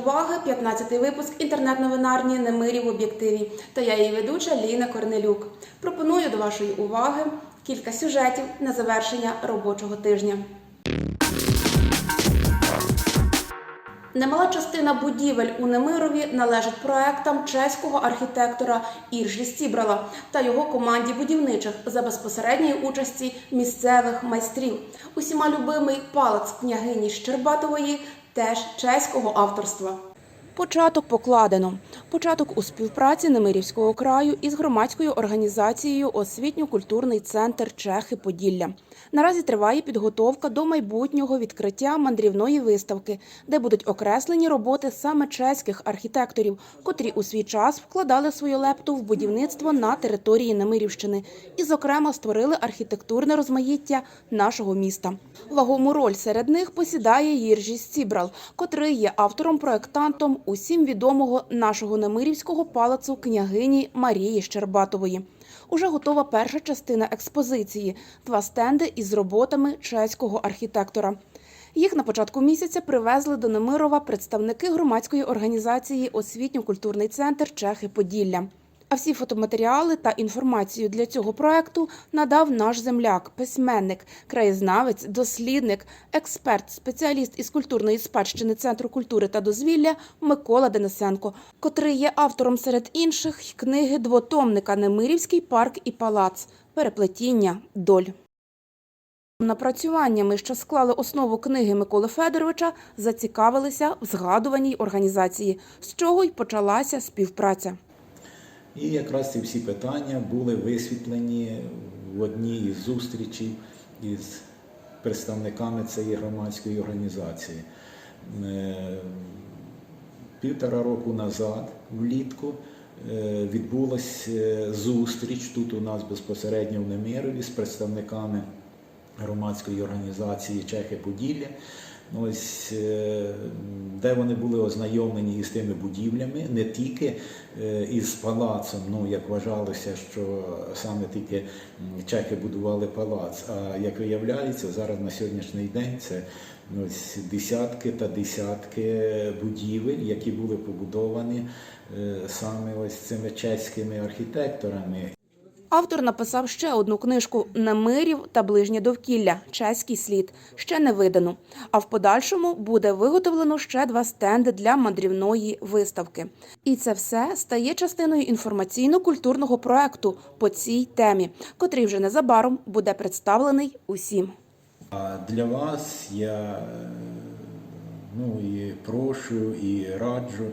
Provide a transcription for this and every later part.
уваги 15-й випуск інтернет-новинарні Немирі в об'єктиві. Та я її ведуча Ліна Корнелюк. Пропоную до вашої уваги кілька сюжетів на завершення робочого тижня. Немала частина будівель у Немирові належить проектам чеського архітектора Іржі Стібрала та його команді будівничих за безпосередньої участі місцевих майстрів. Усіма любимий палац княгині Щербатової теж чеського авторства. Початок покладено. Початок у співпраці Немирівського краю із громадською організацією Освітньо-культурний центр Чехи Поділля. Наразі триває підготовка до майбутнього відкриття мандрівної виставки, де будуть окреслені роботи саме чеських архітекторів, котрі у свій час вкладали свою лепту в будівництво на території Немирівщини і, зокрема, створили архітектурне розмаїття нашого міста. Вагому роль серед них посідає Їржі Стібрал, котрий є автором-проектантом усім відомого нашого Немирівського палацу княгині Марії Щербатової. Уже готова перша частина експозиції два стенди із роботами чеського архітектора. Їх на початку місяця привезли до Немирова представники громадської організації Освітньо-культурний центр Чехи Поділля. А всі фотоматеріали та інформацію для цього проекту надав наш земляк, письменник, краєзнавець, дослідник, експерт, спеціаліст із культурної спадщини Центру культури та дозвілля Микола Денисенко, котрий є автором серед інших книги двотомника Немирівський парк і палац Переплетіння доль. Напрацюваннями, що склали основу книги Миколи Федоровича, зацікавилися в згадуваній організації, з чого й почалася співпраця. І якраз ці всі питання були висвітлені в одній із зустрічей із представниками цієї громадської організації. Е, Півтора року назад, влітку, е, відбулася зустріч тут у нас безпосередньо в Немирові з представниками громадської організації Чехи Поділля. Ось е, де вони були ознайомлені із тими будівлями, не тільки е, із палацом, ну як вважалося, що саме тільки чехи будували палац. А як виявляється, зараз на сьогоднішній день це ну, ось десятки та десятки будівель, які були побудовані е, саме ось цими чеськими архітекторами. Автор написав ще одну книжку Немирів та ближнє довкілля Чеський слід ще не видану. А в подальшому буде виготовлено ще два стенди для мандрівної виставки. І це все стає частиною інформаційно-культурного проекту по цій темі, котрий вже незабаром буде представлений усім. Для вас я ну, і прошу, і раджу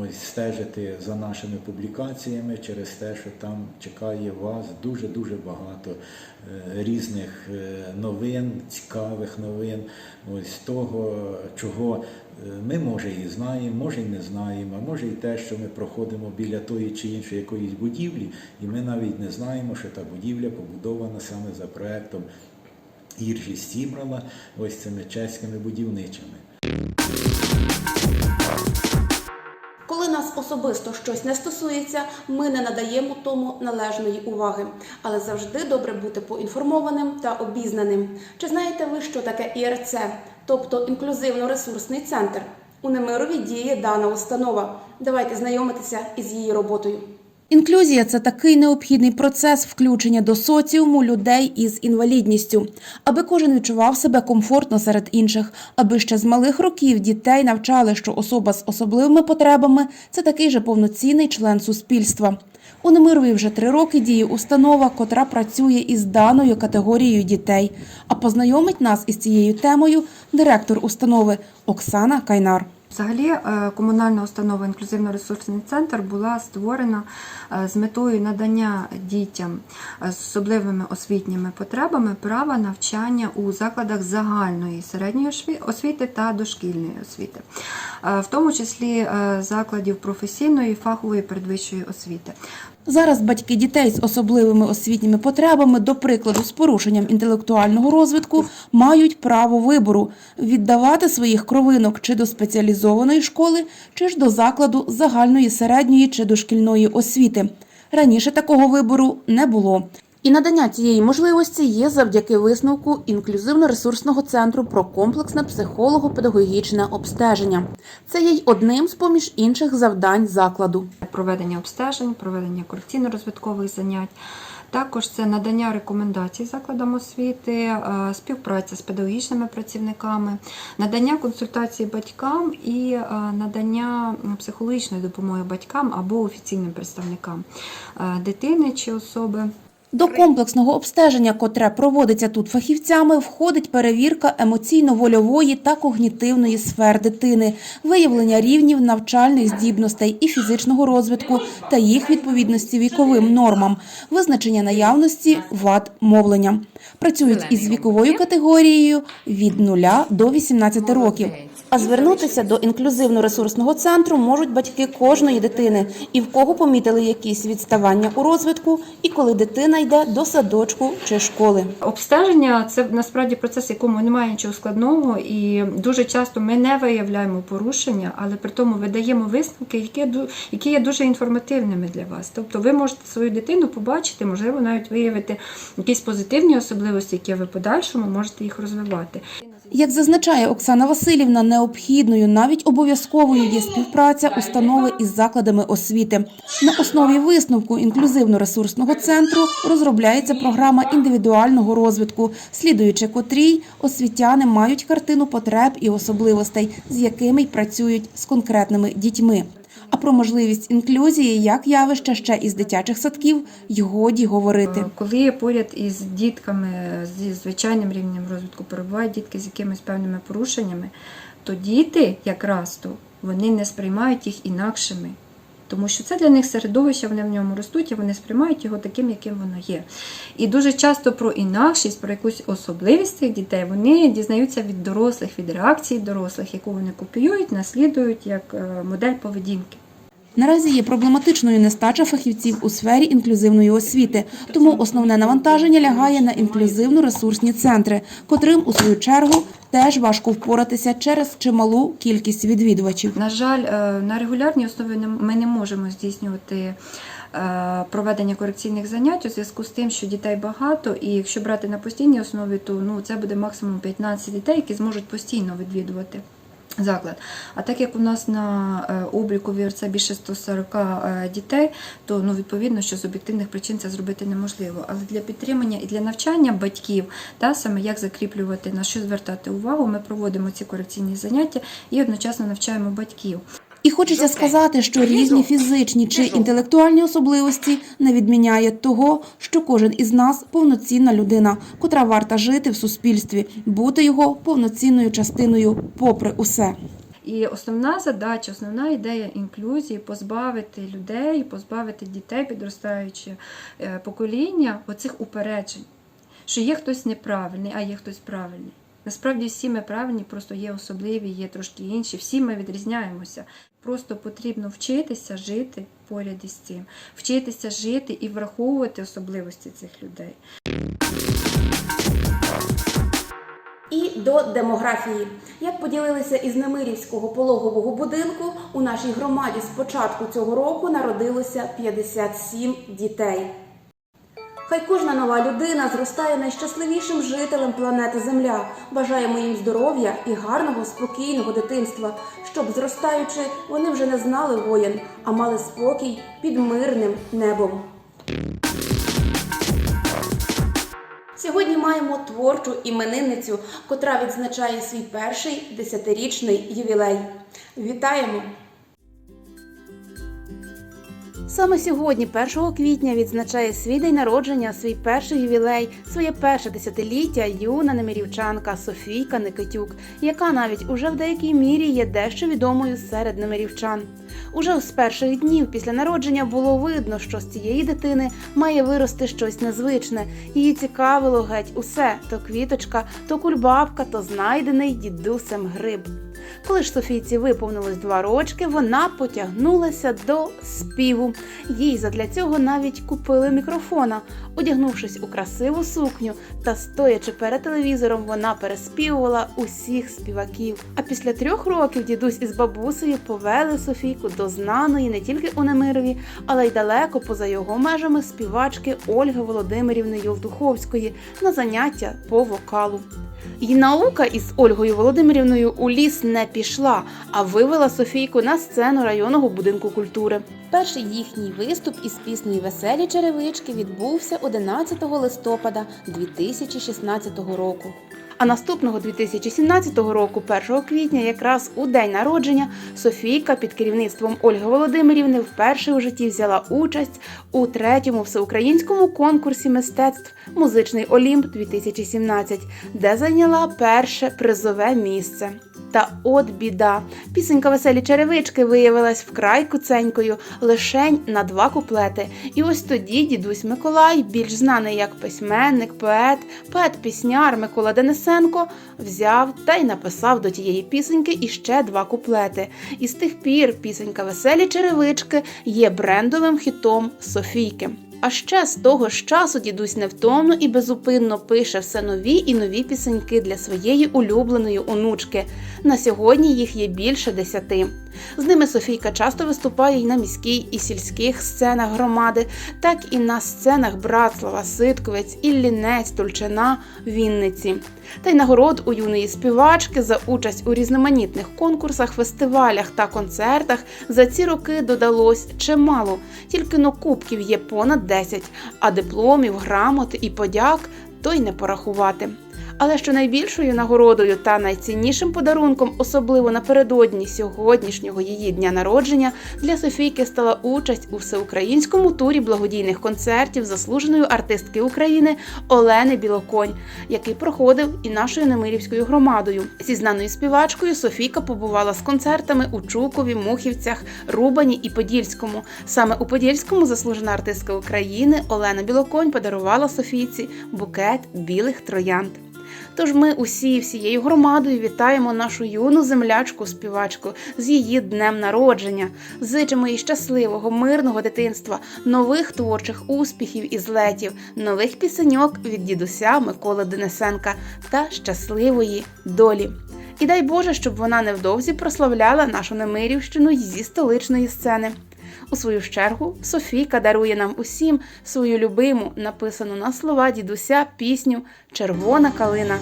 ось, стежити за нашими публікаціями через те, що там чекає вас дуже-дуже багато е, різних е, новин, цікавих новин, ось того, чого е, ми може і знаємо, може і не знаємо, а може і те, що ми проходимо біля тої чи іншої якоїсь будівлі, і ми навіть не знаємо, що та будівля побудована саме за проектом Іржі Стібрала, ось цими чеськими будівничими. Коли нас особисто щось не стосується, ми не надаємо тому належної уваги. Але завжди добре бути поінформованим та обізнаним. Чи знаєте ви, що таке ІРЦ, тобто інклюзивно-ресурсний центр? У Немирові діє дана установа. Давайте знайомитися із її роботою. Інклюзія це такий необхідний процес включення до соціуму людей із інвалідністю, аби кожен відчував себе комфортно серед інших, аби ще з малих років дітей навчали, що особа з особливими потребами це такий же повноцінний член суспільства. У Немирові вже три роки діє установа, котра працює із даною категорією дітей. А познайомить нас із цією темою директор установи Оксана Кайнар. Взагалі, е, комунальна установа інклюзивно-ресурсний центр була створена е, з метою надання дітям з особливими освітніми потребами права навчання у закладах загальної середньої освіти та дошкільної освіти, Е, в тому числі закладів професійної, фахової передвищої освіти. Зараз батьки дітей з особливими освітніми потребами, до прикладу, з порушенням інтелектуального розвитку, мають право вибору віддавати своїх кровинок чи до спеціалізованої школи, чи ж до закладу загальної середньої чи дошкільної освіти. Раніше такого вибору не було. І надання цієї можливості є завдяки висновку інклюзивно-ресурсного центру про комплексне психолого-педагогічне обстеження. Це є й одним з поміж інших завдань закладу. проведення обстежень, проведення корекційно-розвиткових занять. Також це надання рекомендацій закладам освіти, е, співпраця з педагогічними працівниками, надання консультацій батькам і е, надання психологічної допомоги батькам або офіційним представникам е, дитини чи особи. До комплексного обстеження, котре проводиться тут фахівцями, входить перевірка емоційно-вольової та когнітивної сфер дитини, виявлення рівнів навчальних здібностей і фізичного розвитку та їх відповідності віковим нормам, визначення наявності вад мовлення. Працюють із віковою категорією від 0 до 18 років. А звернутися до інклюзивно-ресурсного центру можуть батьки кожної дитини, і в кого помітили якісь відставання у розвитку, і коли дитина йде до садочку чи школи. Обстеження це насправді процес, якому немає нічого складного, і дуже часто ми не виявляємо порушення, але при тому видаємо висновки, які, які є дуже інформативними для вас. Тобто ви можете свою дитину побачити, можливо, навіть виявити якісь позитивні особливості, які ви подальшому можете їх розвивати. Як зазначає Оксана Васильівна, необхідною, навіть обов'язковою є співпраця установи із закладами освіти. На основі висновку інклюзивно-ресурсного центру розробляється програма індивідуального розвитку, слідуючи котрій освітяни мають картину потреб і особливостей, з якими й працюють з конкретними дітьми. А про можливість інклюзії як явища ще із дитячих садків й годі говорити. Е, Коли поряд із дітками зі звичайним рівнем розвитку перебувають дітки з якимись певними порушеннями, то діти якраз то вони не сприймають їх інакшими. Тому що це для них середовище, вони в ньому ростуть, і вони сприймають його таким, яким воно є. І дуже часто про інакшість, про якусь особливість цих дітей вони дізнаються від дорослих, від реакції дорослих, яку вони копіюють, наслідують як е, модель поведінки. Наразі є проблематичною нестача фахівців у сфері інклюзивної освіти, тому основне навантаження лягає на інклюзивно-ресурсні центри, котрим у свою чергу теж важко впоратися через чималу кількість відвідувачів. На жаль, е, на регулярній основі ми не можемо здійснювати е, проведення корекційних занять у зв'язку з тим, що дітей багато, і якщо брати на постійній основі, то ну, це буде максимум 15 дітей, які зможуть постійно відвідувати. Заклад. А так як у нас на е, обліку вірця більше 140 е, дітей, то ну, відповідно, що з об'єктивних причин це зробити неможливо. Але для підтримання і для навчання батьків, та саме як закріплювати, на що звертати увагу, ми проводимо ці корекційні заняття і одночасно навчаємо батьків. І хочеться сказати, що різні фізичні чи інтелектуальні особливості не відміняє того, що кожен із нас повноцінна людина, котра варта жити в суспільстві, бути його повноцінною частиною, попри усе. І основна задача, основна ідея інклюзії позбавити людей, позбавити дітей, підростаюче е, покоління оцих упереджень, що є хтось неправильний, а є хтось правильний. Насправді всі ми правильні, просто є особливі, є трошки інші. Всі ми відрізняємося. Просто потрібно вчитися жити поряд із цим, вчитися жити і враховувати особливості цих людей. І до демографії. Як поділилися із Немирівського пологового будинку, у нашій громаді з початку цього року народилося 57 дітей. Хай кожна нова людина зростає найщасливішим жителем планети Земля. Бажаємо їм здоров'я і гарного, спокійного дитинства, щоб, зростаючи, вони вже не знали воєн, а мали спокій під мирним небом. Сьогодні маємо творчу іменинницю, котра відзначає свій перший десятирічний ювілей. Вітаємо! Саме сьогодні, 1 квітня, відзначає свій день народження, свій перший ювілей, своє перше десятиліття юна немирівчанка Софійка Никитюк, яка навіть уже в деякій мірі є дещо відомою серед немирівчан. Уже з перших днів після народження було видно, що з цієї дитини має вирости щось незвичне. Її цікавило геть усе: то квіточка, то кульбабка, то знайдений дідусем гриб. Коли ж Софійці виповнилось два рочки, вона потягнулася до співу. Їй задля цього навіть купили мікрофона. Одягнувшись у красиву сукню та стоячи перед телевізором, вона переспівувала усіх співаків. А після трьох років дідусь із бабусею повели Софійку до знаної не тільки у Немирові, але й далеко поза його межами співачки Ольги Володимирівни Євдуховської на заняття по вокалу. І наука із Ольгою Володимирівною у ліс не пішла, а вивела Софійку на сцену районного будинку культури. Перший їхній виступ із піснею Веселі черевички відбувся 11 листопада 2016 року. А наступного 2017 року, 1 квітня, якраз у день народження, Софійка під керівництвом Ольги Володимирівни вперше у житті взяла участь у третьому всеукраїнському конкурсі мистецтв Музичний Олімп 2017, де зайняла перше призове місце. Та от біда. Пісенька веселі черевички виявилась вкрай куценькою, лишень на два куплети. І ось тоді дідусь Миколай, більш знаний як письменник, поет, поет-пісняр Микола Денисенко, взяв та й написав до тієї пісеньки іще два куплети. І з тих пір пісенька Веселі черевички є брендовим хітом Софійки. А ще з того ж часу дідусь невтомно і безупинно пише все нові і нові пісеньки для своєї улюбленої онучки. На сьогодні їх є більше десяти. З ними Софійка часто виступає і на міській і сільських сценах громади, так і на сценах Братслава, Ситковець, Іллінець, Тульчина, Вінниці. Та й нагород у юної співачки за участь у різноманітних конкурсах, фестивалях та концертах за ці роки додалось чимало. Тільки но кубків є понад 10, а дипломів, грамот і подяк то й не порахувати. Але що найбільшою нагородою та найціннішим подарунком, особливо напередодні сьогоднішнього її дня народження, для Софійки стала участь у всеукраїнському турі благодійних концертів заслуженої артистки України Олени Білоконь, який проходив і нашою Немирівською громадою. Зі знаною співачкою Софійка побувала з концертами у Чукові, Мухівцях, Рубані і Подільському. Саме у Подільському заслужена артистка України Олена Білоконь подарувала Софійці букет білих троянд. Тож ми усі всією громадою вітаємо нашу юну землячку співачку з її днем народження. Зичимо їй щасливого, мирного дитинства, нових творчих успіхів і злетів, нових пісеньок від дідуся Миколи Денисенка та щасливої долі. І дай Боже, щоб вона невдовзі прославляла нашу Немирівщину зі столичної сцени. У свою чергу Софійка дарує нам усім свою любиму, написану на слова дідуся пісню Червона калина.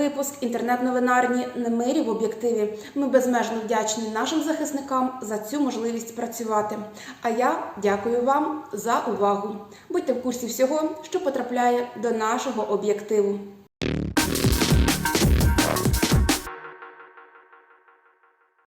Випуск інтернет-новинарні Немирі в об'єктиві. Ми безмежно вдячні нашим захисникам за цю можливість працювати. А я дякую вам за увагу. Будьте в курсі всього, що потрапляє до нашого об'єктиву.